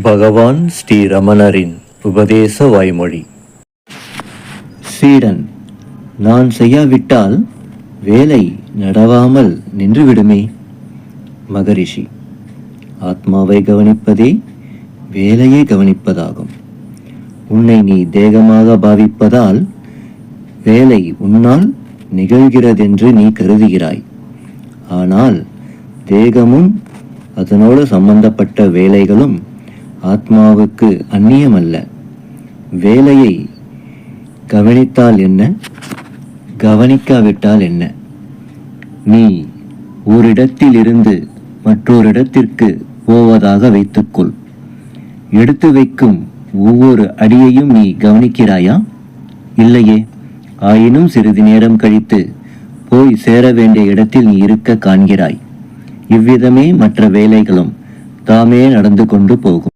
பகவான் ஸ்ரீ ரமணரின் உபதேச வாய்மொழி. சீடன் நான் செய்யாவிட்டால் வேலை நடவாமல் நின்றுவிடுமே. மகரிஷி ஆத்மாவை கவனிப்பதே வேலையை கவனிப்பதாகும். உன்னை நீ தேகமாக பாவிப்பதால் வேலை உன்னால் நிகழ்கிறதென்று நீ கருதுகிறாய். ஆனால் தேகமும் அதனோடு சம்பந்தப்பட்ட வேலைகளும் ஆத்மாவுக்கு அந்நியமல்ல. வேலையை கவனித்தால் என்ன? கவனிக்காவிட்டால் என்ன? நீ ஓரிடத்திலிருந்து மற்றொரிடத்திற்கு போவதாக வைத்துக்கொள். எடுத்து வைக்கும் ஒவ்வொரு அடியையும் நீ கவனிக்கிறாயா? இல்லையே. ஆயினும் சிறிது நேரம் கழித்து போய் சேர வேண்டிய இடத்தில் நீ இருக்க காண்கிறாய். இவ்விதமே மற்ற வேலைகளும் தாமே நடந்து கொண்டு போகும்.